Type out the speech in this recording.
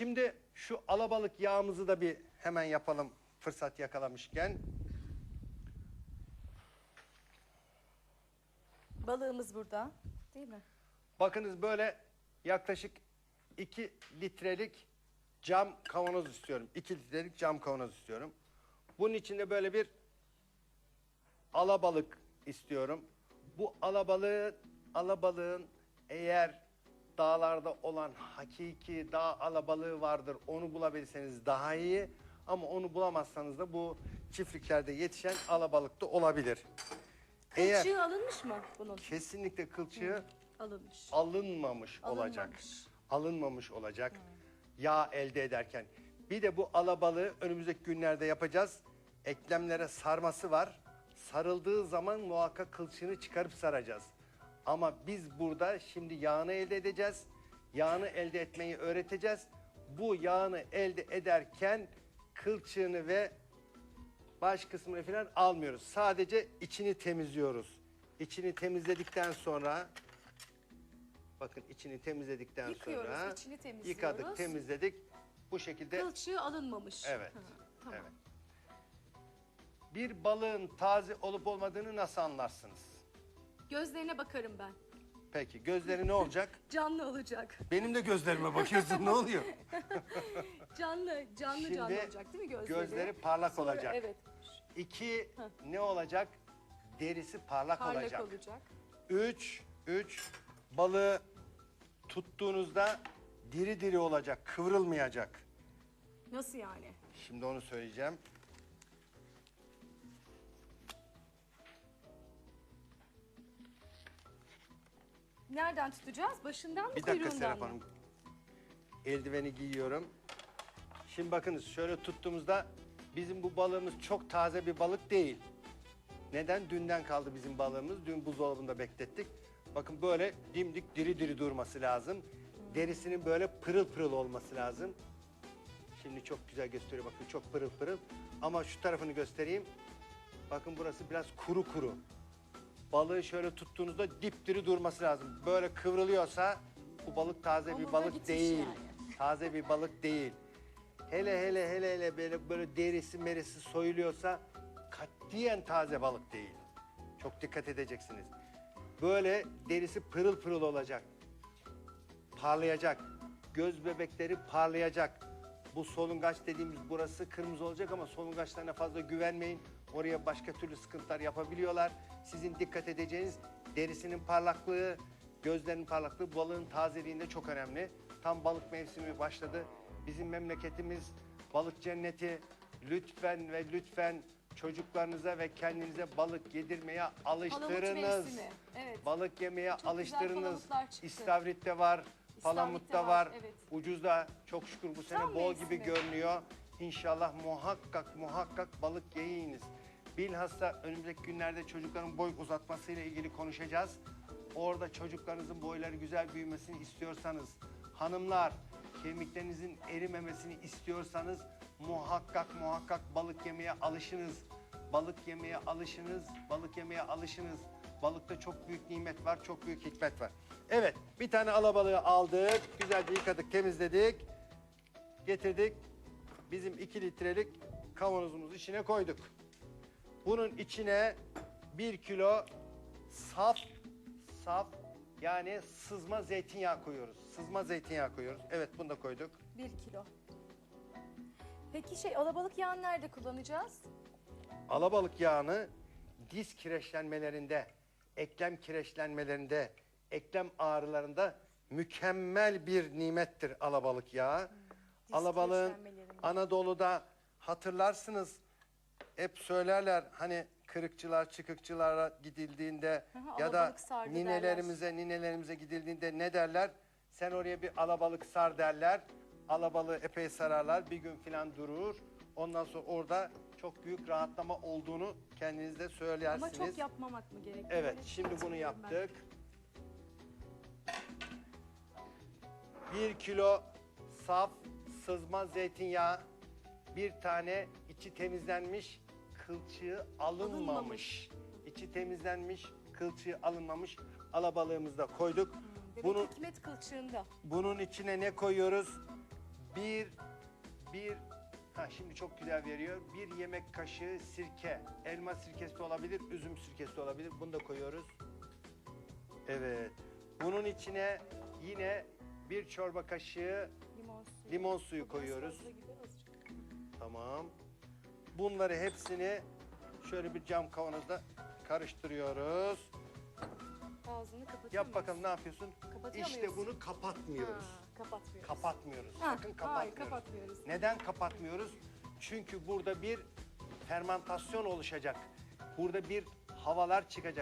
Şimdi şu alabalık yağımızı da bir hemen yapalım fırsat yakalamışken. Balığımız burada. Değil mi? Bakınız böyle yaklaşık 2 litrelik cam kavanoz istiyorum. 2 litrelik cam kavanoz istiyorum. Bunun içinde böyle bir alabalık istiyorum. Bu alabalığın, alabalığın eğer dağlarda olan hakiki dağ alabalığı vardır onu bulabilirseniz daha iyi. Ama onu bulamazsanız da bu çiftliklerde yetişen alabalık da olabilir. Eğer Kılçığı alınmış mı bunun? kesinlikle kılçığı Alınmış. alınmamış olacak. Alınmamış. Alınmamış olacak. Yağ elde ederken. Bir de bu alabalığı önümüzdeki günlerde yapacağız. Eklemlere sarması var. Sarıldığı zaman muhakkak kılçığını çıkarıp saracağız. Ama biz burada şimdi yağını elde edeceğiz. Yağını elde etmeyi öğreteceğiz. Bu yağını elde ederken kılçığını ve baş kısmını falan almıyoruz. Sadece içini temizliyoruz. İçini temizledikten sonra bakın içini temizledikten Yıkıyoruz, sonra içini temizliyoruz. yıkadık, temizledik. Bu şekilde Kılçığı alınmamış. evet. Ha, tamam. Evet. Bir balığın taze olup olmadığını nasıl anlarsınız? Gözlerine bakarım ben. Peki gözleri ne olacak? Canlı olacak. Benim de gözlerime bakıyorsun ne oluyor? Canlı, canlı Şimdi canlı olacak değil mi gözleri? gözleri parlak Sonra- olacak. Evet. İki ne olacak? Derisi parlak, Parlak olacak. olacak. Üç, üç balığı tuttuğunuzda diri diri olacak, kıvrılmayacak. Nasıl yani? Şimdi onu söyleyeceğim. Nereden tutacağız? Başından mı Bir dakika kuyruğundan Serap mı? Hanım. Eldiveni giyiyorum. Şimdi bakınız şöyle tuttuğumuzda bizim bu balığımız çok taze bir balık değil. Neden? Dünden kaldı bizim balığımız. Dün buzdolabında beklettik. Bakın böyle dimdik diri diri durması lazım. Derisinin böyle pırıl pırıl olması lazım. Şimdi çok güzel gösteriyor bakın çok pırıl pırıl. Ama şu tarafını göstereyim. Bakın burası biraz kuru kuru. Balığı şöyle tuttuğunuzda dipdiri durması lazım. Böyle kıvrılıyorsa bu balık taze bir balık gitmiş değil. yani. Taze bir balık değil. Hele hele hele hele böyle böyle derisi merisi soyuluyorsa katiyen taze balık değil. Çok dikkat edeceksiniz. Böyle derisi pırıl pırıl olacak. Parlayacak. Göz bebekleri parlayacak. Bu solungaç dediğimiz burası kırmızı olacak ama solungaçlarına fazla güvenmeyin. Oraya başka türlü sıkıntılar yapabiliyorlar. Sizin dikkat edeceğiniz derisinin parlaklığı, gözlerinin parlaklığı balığın tazeliğinde çok önemli. Tam balık mevsimi başladı. Bizim memleketimiz balık cenneti. Lütfen ve lütfen çocuklarınıza ve kendinize balık yedirmeye alıştırınız. mevsimi, evet. Balık yemeye Çok alıştırınız. İstavrit'te var, palamutta var, var. evet. Ucuz da çok şükür bu sene Tam bol mevsimi. gibi görünüyor. İnşallah muhakkak muhakkak balık yiyiniz. Bilhassa önümüzdeki günlerde çocukların boy uzatmasıyla ilgili konuşacağız. Orada çocuklarınızın boyları güzel büyümesini istiyorsanız, hanımlar kemiklerinizin erimemesini istiyorsanız muhakkak muhakkak balık yemeye alışınız. Balık yemeye alışınız, balık yemeye alışınız. Balıkta çok büyük nimet var, çok büyük hikmet var. Evet, bir tane alabalığı aldık, güzelce yıkadık, temizledik, getirdik. Bizim 2 litrelik kavanozumuz içine koyduk. Bunun içine 1 kilo saf, saf yani sızma zeytinyağı koyuyoruz. Sızma zeytinyağı koyuyoruz. Evet, bunu da koyduk. Bir kilo. Peki şey alabalık yağını nerede kullanacağız? Alabalık yağını diz kireçlenmelerinde, eklem kireçlenmelerinde, eklem ağrılarında mükemmel bir nimettir alabalık yağı. Alabalığın kireçlenmelerinde. Anadolu'da hatırlarsınız hep söylerler hani kırıkçılar, çıkıkçılara gidildiğinde Aha, ya da alabalık sardı ninelerimize, ninelerimize gidildiğinde ne derler? Sen oraya bir alabalık sar derler. Alabalığı epey sararlar. Bir gün falan durur. Ondan sonra orada çok büyük rahatlama olduğunu kendiniz de söylersiniz. Ama çok yapmamak mı gerekiyor? Evet, şimdi bunu yaptık. Bir kilo saf sızma zeytinyağı, bir tane içi temizlenmiş, kılçığı alınmamış. Alınmamış. İçi temizlenmiş, kılçığı alınmamış alabalığımızı da koyduk. Demek Bunun hikmet kılçığında. bunun içine ne koyuyoruz? Bir bir ha şimdi çok güzel veriyor. Bir yemek kaşığı sirke. Elma sirkesi de olabilir, üzüm sirkesi de olabilir. Bunu da koyuyoruz. Evet. Bunun içine yine bir çorba kaşığı Limon suyu. limon suyu koyuyoruz. fazla gibi, azıcık. Tamam. Bunları hepsini şöyle bir cam kavanozda karıştırıyoruz. Ağzını kapatıyor Yap muyuz? bakalım ne yapıyorsun? Kapatıyor işte muyuz? bunu kapatmıyoruz. Ha, kapatmıyoruz. Kapatmıyoruz. Ha, Sakın Hayır kapatmıyoruz. kapatmıyoruz. Neden kapatmıyoruz? Çünkü burada bir fermentasyon oluşacak. Burada bir havalar çıkacak.